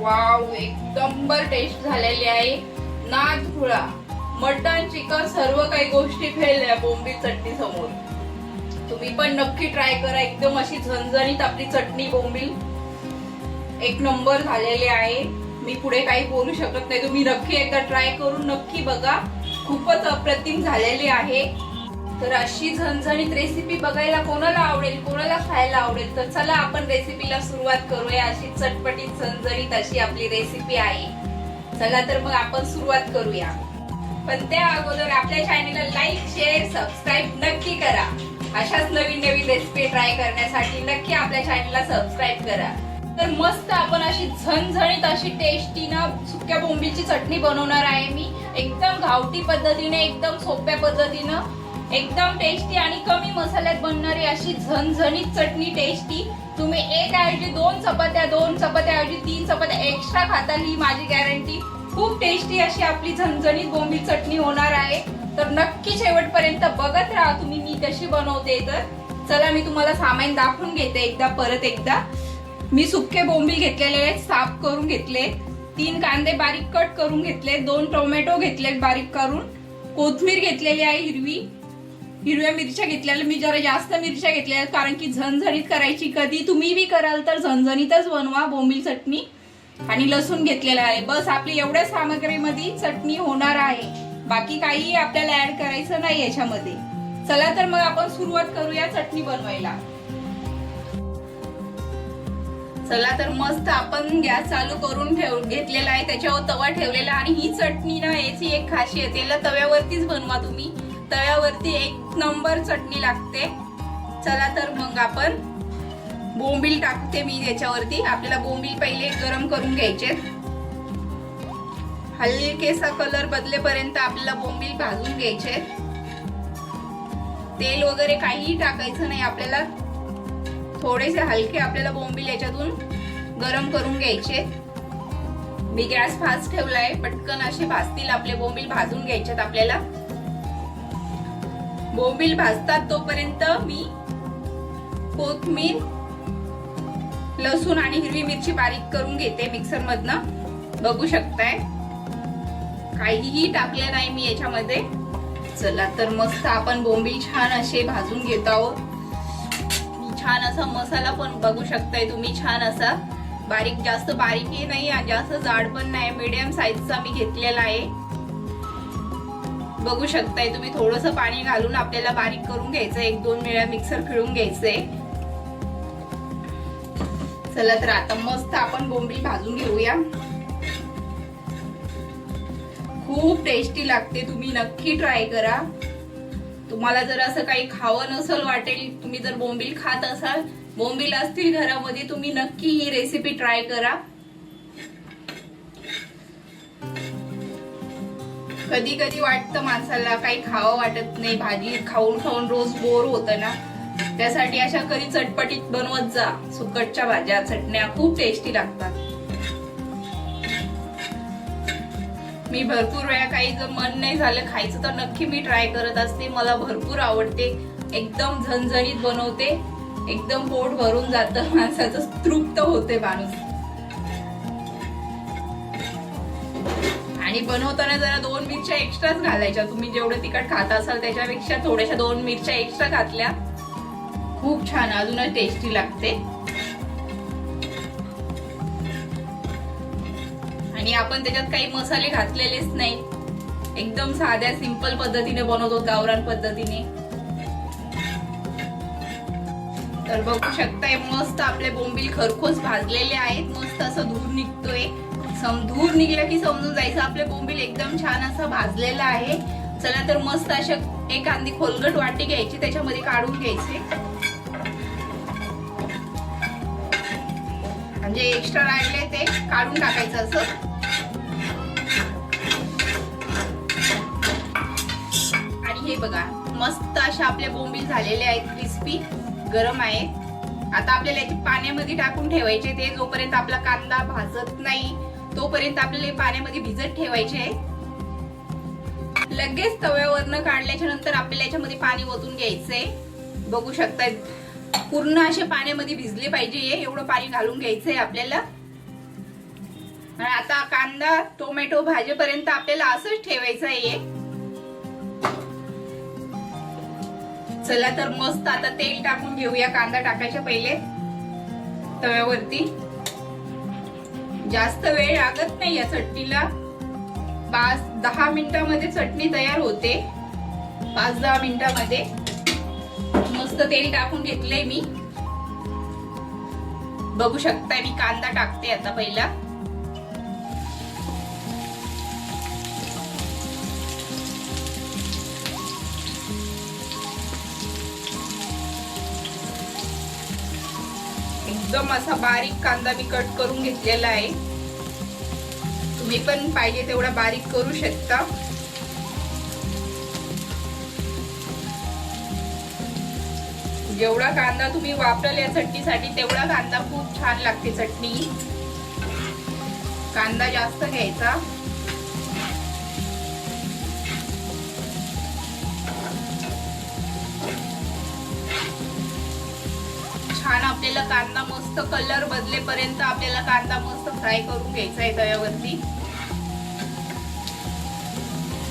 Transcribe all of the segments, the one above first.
Wow एकदम taste झालेली आहे. नाथ खुळा. मटन चिकन सर्व काही गोष्टी फेल बोंबी चटणी समोर. तुम्ही पण नक्की ट्राय करा. एकदम अशी झणझणीत आपली चटणी बोंबील. एक नंबर झालेली आहे. मी पुढे काही बोलू शकत नाही. तुम्ही नक्की एकदा ट्राय करून नक्की बघा. खूपच अप्रतिम झालेली आहे. तर अशी झणझणीत रेसिपी बघायला कोणाला आवडेल कोणाला खायला आवडेल तर चला आपण रेसिपीला सुरुवात करूया. अशी चटपटीत झणझणीत अशी आपली रेसिपी आहे. चला तर मग आपण सुरुवात करूया. पण त्या अगोदर आपल्या चॅनेलला लाईक शेअर सबस्क्राईब नक्की करा. अशाच नवीन नवीन रेसिपी ट्राय करण्यासाठी नक्की आपल्या चॅनेलला सबस्क्राईब करा. तर मस्त आपण अशी झणझणीत अशी टेस्टी ना सुक्या बोंबीची चटणी बनवणार आहे मी. एकदम गावठी पद्धतीने एकदम सोप्या पद्धतीनं. एकदम टेस्टी आणि कमी मसाल्यात बनणारी अशी झणझणीत चटणी टेस्टी तुम्ही एक ऐवजी दोन चपात्या दोन चपात्या ऐवजी तीन चपात्या एक्स्ट्रा खाताल ही माझी गॅरंटी खूप टेस्टी अशी आपली झणझणीत बोंबील चटणी होणार आहे. तर नक्की शेवटपर्यंत बघत राहा तुम्ही मी कशी बनवते तर. चला मी तुम्हाला सामान दाखवून घेते एकदा परत एकदा. मी सुके बोंबील घेतलेले आहेत साफ करून घेतले. तीन कांदे बारीक कट करून घेतले दोन टोमॅटो घेतले बारीक करून. कोथमीर घेतलेली आहे हिरवी. हिरव्या मिरच्या घेतलेल्या मी जरा जास्त मिरच्या घेतल्या कारण की झणझणीत करायची. कधी तुम्ही बी कराल तर झणझणीतच बनवा बोंबील चटणी. आणि लसूण घेतलेला आहे. बस आपली एवढ्या सामग्रीमध्ये चटणी होणार आहे. बाकी काही आपल्याला ऍड करायचं नाही याच्यामध्ये. चला तर मग आपण सुरुवात करूया चटणी बनवायला. चला तर मस्त आपण गॅस चालू करून ठेव घेतलेला आहे. त्याच्यावर तवा ठेवलेला आणि ही चटणी ना याची एक खासियत याला तव्यावरतीच बनवा तुम्ही. तव्यावरती एक नंबर चटणी लागते. चला तर मग आपण बोंबील टाकते मी याच्यावरती आपल्याला बोंबील पहिले गरम करून घ्यायचे हलकेसा कलर बदलेपर्यंत आपल्याला बोंबील भाजून घ्यायचे तेल वगैरे काहीही टाकायचं नाही आपल्याला. थोडेसे हलके आपल्याला बोंबील याच्यातून गरम करून घ्यायचे मी गॅस फास्ट ठेवलाय. पटकन असे भाजतील आपले बोंबील भाजून घ्यायचेत आपल्याला. बोंबील भाजतात तोपर्यंत मी कोथमीर लसूण आणि हिरवी मिरची बारीक करून घेते मिक्सर मधनं बघू शकताय. काहीही टाकलं नाही मी याच्यामध्ये. चला तर मस्त आपण बोंबील छान असे भाजून घेत आहोत. छान असा मसाला पण बघू शकताय तुम्ही छान असा. बारीक जास्त बारीकही नाही आणि जास्त जाड पण नाही. मीडियम साईजचा मी घेतलेला आहे. बघू शकताय तुम्ही थोडस पाणी घालून आपल्याला बारीक करून घ्यायचं एक दोन वेळा मिक्सर फिरून घ्यायचंय. चला तर आता मस्त आपण बोंबील भाजून घेऊया. खूप टेस्टी लागते तुम्ही नक्की ट्राय करा. तुम्हाला जर असं काही खावं नसल वाटेल तुम्ही जर बोंबील खात असाल बोंबील असतील घरामध्ये तुम्ही नक्की ही रेसिपी ट्राय करा. कधी कधी वाटतं माणसाला काही खावं वाटत नाही भाजी खाऊन खाऊन रोज बोर होत ना. त्यासाठी अशा कधी चटपटीत बनवत जा. सुकटच्या भाज्या चटण्या खूप टेस्टी लागतात. मी भरपूर वेळा काही जर मन नाही झालं खायचं तर नक्की मी ट्राय करत असते. मला भरपूर आवडते. एकदम झणझणीत बनवते. एकदम पोट भरून जातं. माणसाचं तृप्त होते माणूस. आणि बनवताना जरा दोन मिरच्या एक्स्ट्राच घालायच्या. तुम्ही जेवढं तिखट खात असाल त्याच्यापेक्षा थोड्याशा दोन मिरच्या एक्स्ट्रा घातल्या. खूप छान अजूनच टेस्टी लागते. आणि आपण त्याच्यात काही मसाले घातलेलेच नाही. एकदम साध्या सिंपल पद्धतीने बनवतो गावरान पद्धतीने. तर बघू शकताय मस्त आपले बोंबील खरखोस भाजलेले आहेत. मस्त असं धूर निघतोय. समधूर निघलं की समजून जायचं. आपले बोंबील एकदम छान असं भाजलेलं आहे. चला तर मस्त अशा एक कांदी खोलगट वाटी घ्यायची त्याच्यामध्ये काढून घ्यायचे. म्हणजे एक्स्ट्रा राहिले ते काढून टाकायचं असं. आणि हे बघा मस्त अशा आपले बोंबील झालेले आहेत क्रिस्पी गरम आहेत आता आपल्याला याचे पाण्यामध्ये टाकून ठेवायचे ते जोपर्यंत आपला कांदा भाजत नाही तोपर्यंत आपल्याला पाण्यामध्ये भिजत ठेवायचे लगेच तव्यावरनं काढल्याच्या नंतर आपल्याला याच्यामध्ये पाणी ओतून घ्यायचंय. बघू शकतात पूर्ण असे पाण्यामध्ये भिजले पाहिजे एवढं पाणी घालून घ्यायचंय आपल्याला. आणि आता कांदा टोमॅटो भाजीपर्यंत आपल्याला असंच ठेवायचं आहे चला तर मस्त आता तेल टाकून घेऊया कांदा टाकायच्या पहिले. तव्यावरती. जास्त वेळ लागत नाही या चटणीला. पाच दहा मिनिटामध्ये चटणी तयार होते. पाच दहा मिनिटामध्ये. मस्त तेल टाकून घेतलंय मी. बघू शकताय मी कांदा टाकते आता पहिला. एकदम असा बारीक कांदा मी कट करून घेतलेला आहे. तुम्ही पण पाहिजे तेवढा बारीक करू शकता. जेवढा कांदा तुम्ही वापराल या चटणीसाठी तेवढा कांदा खूप छान लागते चटणी. कांदा जास्त घ्यायचा. कांदा मस्त कलर बदलेपर्यंत आपल्याला कांदा मस्त फ्राय करून घ्यायचा आहे तव्यावरती.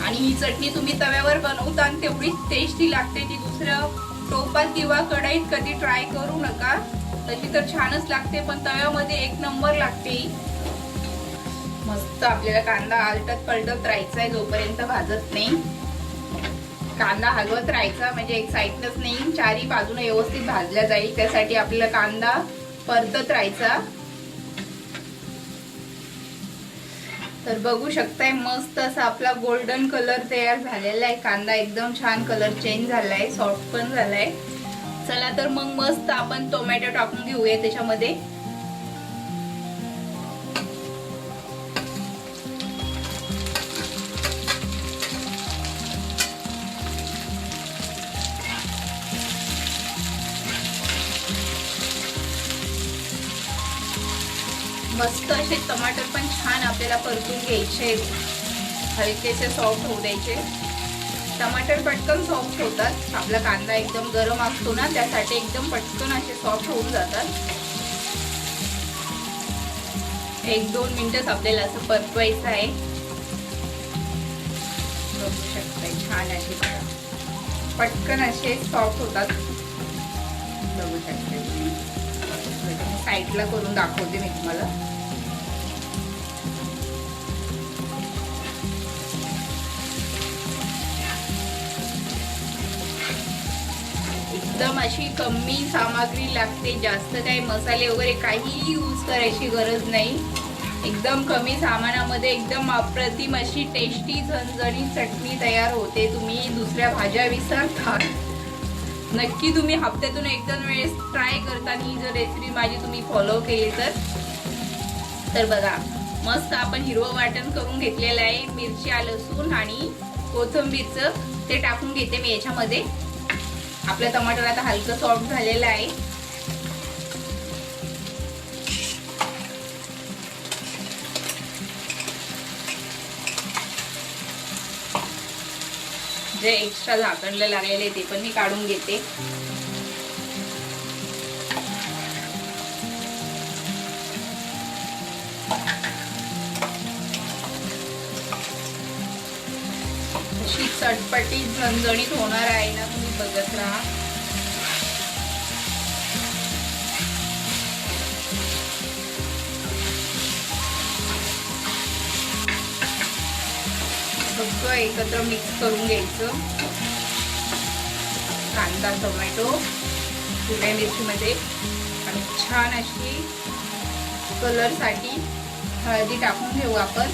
आणि ही चटणी तुम्ही तव्यावर बनवता आणि तेवढीच टेस्टी लागते ती दुसऱ्या टोपात किंवा कढईत कधी ट्राय करू नका. तशी तर छानच लागते पण तव्यामध्ये एक नंबर लागते मस्त आपल्याला कांदा आलटत पलटत राहायचा आहे जोपर्यंत भाजत नाही. कांदा हलवत राहायचा म्हणजे एक नाही चारी बाजूने व्यवस्थित भाजल्या जाईल. त्यासाठी आपल्याला कांदा परतत राहायचा. तर बघू शकताय मस्त असा आपला गोल्डन कलर तयार झालेला आहे. कांदा एकदम छान कलर चेंज झालाय सॉफ्ट पण झालाय. चला तर मग मस्त आपण टोमॅटो टाकून घेऊया त्याच्यामध्ये. मस्त असे टमाटर पण छान आपल्याला परतून घ्यायचे. हलकेसे सॉफ्ट होऊ द्यायचे. टमाटर पटकन सॉफ्ट होतात. आपला कांदा एकदम गरम असतो ना त्यासाठी एकदम पटकन असे सॉफ्ट होऊन जातात. एक दोन मिनटच आपल्याला असं परतवायचं आहे. बघू शकताय छान असे पटकन असे सॉफ्ट होतात. बघू शकता साईडला करून दाखवते मी तुम्हाला. एकदम अशी कमी सामग्री लागते जास्त काही मसाले वगैरे काहीही यूज करायची गरज नाही. एकदम कमी सामानामध्ये एकदम अप्रतिम अशी टेस्टी झणझणीत चटणी तयार होते. तुम्ही दुसऱ्या भाज्या विसरता. नक्की तुम्ही हप्त्यातून एक दोन वेळेस ट्राय करताना ही जर रेसिपी माझी तुम्ही फॉलो केली तर. तर बघा मस्त आपण हिरवं वाटण करून घेतलेलं आहे मिरची लसूण आणि कोथंबीरचं ते टाकून घेते मी याच्यामध्ये. आपलं टमाटर आता हलकं सॉफ्ट झालेलं आहे. जे एक्स्ट्रा झाकणला लागलेले ते पण मी काढून घेते. अशी चटपटी झणझणीत होणार आहे ना तुम्ही बघत राहा. सगळं एकत्र मिक्स करून घ्यायचं. कांदा टोमॅटो हिरव्या मिरचीमध्ये. आणि छान अशी कलरसाठी हळदी टाकून घेऊ आपण.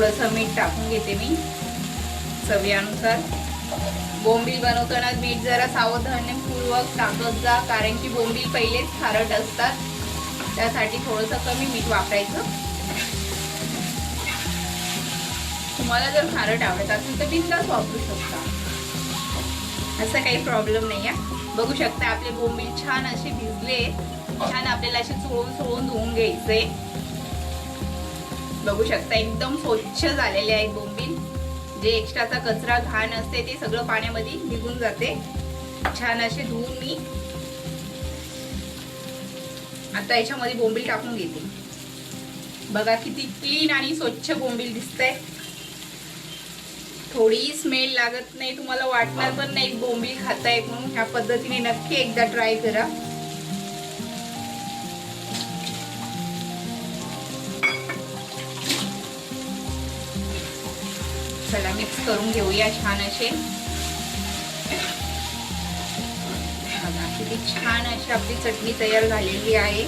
थोडंसं मीठ टाकून घेते मी चवीनुसार. बोंबील बनवताना मीठ जरा सावधानपूर्वक टाकत जा कारण की बोंबील पहिलेच खारट असतात. त्यासाठी थोडंसं कमी मीठ वापरायचं. तुम्हाला जर खारट आवडत असेल तर बिंदास वापरू शकता. असं काही प्रॉब्लेम नाही आहे. बघू शकता आपले बोंबील छान असे भिजले छान आपल्याला असे चोळून चोळून धुवून घ्यायचे. बघू शकता एकदम स्वच्छ झालेले आहेत बोंबील. जे एक्स्ट्राचा कचरा घाण असते ते सगळं पाण्यामध्ये निघून जाते. छान असे धुवून मी आता याच्यामध्ये बोंबील टाकून घेते. बघा किती क्लीन आणि स्वच्छ बोंबील दिसतंय. थोडी स्मेल लागत नाही तुम्हाला वाटणार पण नाही बोंबील खातायत म्हणून. ह्या पद्धतीने नक्की एकदा ट्राय करा. चला मिक्स करून घेऊया छान असे. बघा, किती छान अशी आपली चटणी तयार झालेली आहे.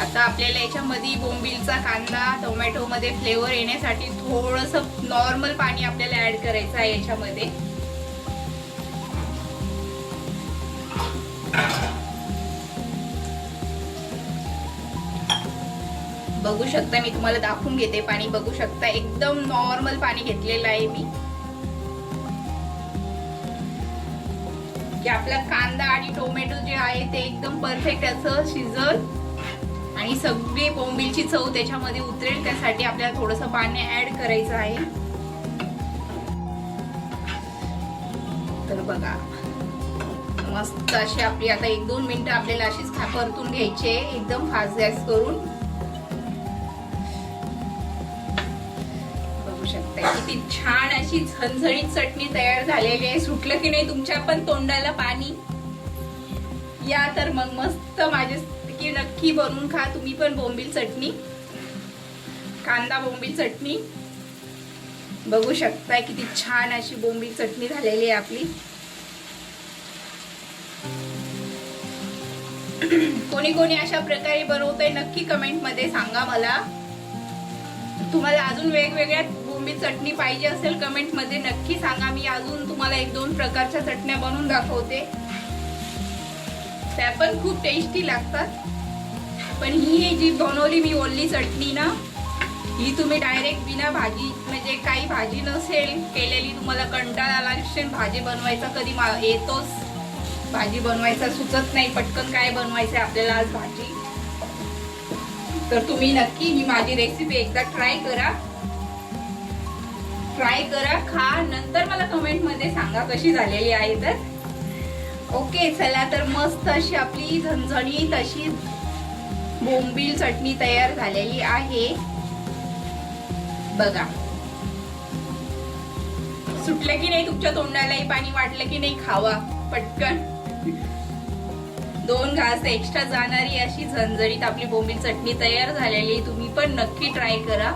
आता आपल्याला याच्यामध्ये बोंबीलचा कांदा टोमॅटोमध्ये फ्लेवर येण्यासाठी थोडंसं नॉर्मल पाणी आपल्याला ऍड करायचं आहे याच्यामध्ये. बघू शकता मी तुम्हाला दाखवून घेते पाणी. बघू शकता एकदम नॉर्मल पाणी घेतलेलं आहे मी. की आपला कांदा आणि टोमॅटो जे आहे ते एकदम परफेक्ट असं शिजल. आणि सगळी बोंबिलची चव त्याच्यामध्ये उतरेल त्यासाठी आपल्याला थोडस पाणी ऍड करायचं आहे. तर बघा मस्त अशी आपली आता एक दोन मिनिटं आपल्याला अशीच परतून घ्यायची एकदम फास्ट गॅस करून. बघू शकता किती छान अशी झणझणीत चटणी तयार झालेली आहे. सुटलं की नाही तुमच्या पण तोंडाला पाणी? या तर मग मस्त माझे की नक्की बनवून खा. तुम्ही पण बोंबील चटणी. कांदा बोंबील चटणी. बघू शकताय किती छान अशी बोंबील चटणी झालेली आहे आपली. कोणी कोणी अशा प्रकारे बनवतंय नक्की कमेंटमध्ये सांगा मला. तुम्हाला अजून वेगवेगळ्या बोंबील चटणी पाहिजे असेल कमेंटमध्ये नक्की सांगा. मी अजून तुम्हाला एक दोन प्रकारच्या चटण्या बनवून दाखवते. त्या पण खूप टेस्टी लागतात. पण ही जी बनवली मी ओली चटणी ना ही तुम्ही डायरेक्ट बिना भाजी म्हणजे काही भाजी नसेल केलेली तुम्हाला कंटाळा आला नसेल भाजी बनवायचा कधी मा- येतोच. भाजी बनवायचा सुचत नाही पटकन काय बनवायचं आपल्याला आज भाजी. तर तुम्ही नक्की ही माझी रेसिपी एकदा ट्राय करा. ट्राय करा खा नंतर मला कमेंटमध्ये सांगा कशी झालेली आहे तर. ओके चला तर मस्त अशी आपली झणझणीत अशी बोंबील चटणी तयार झालेली आहे. बघा. सुटलं की नाही तुमच्या तोंडालाही पाणी वाटलं की नाही खावा पटकन. दोन घास एक्स्ट्रा जाणारी अशी झणझणीत आपली बोंबील चटणी तयार झालेली आहे. तुम्ही पण नक्की ट्राय करा.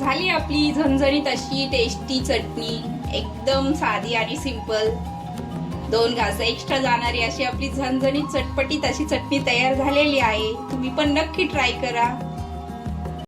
झाली आपली झणझणीत अशी टेस्टी चटणी. एकदम साधी आणि सिंपल दोन घास एक्स्ट्रा जाणारी अशी आपली झणझणीत चटपटीत अशी चटणी तयार झालेली आहे. तुम्ही पण नक्की ट्राय करा.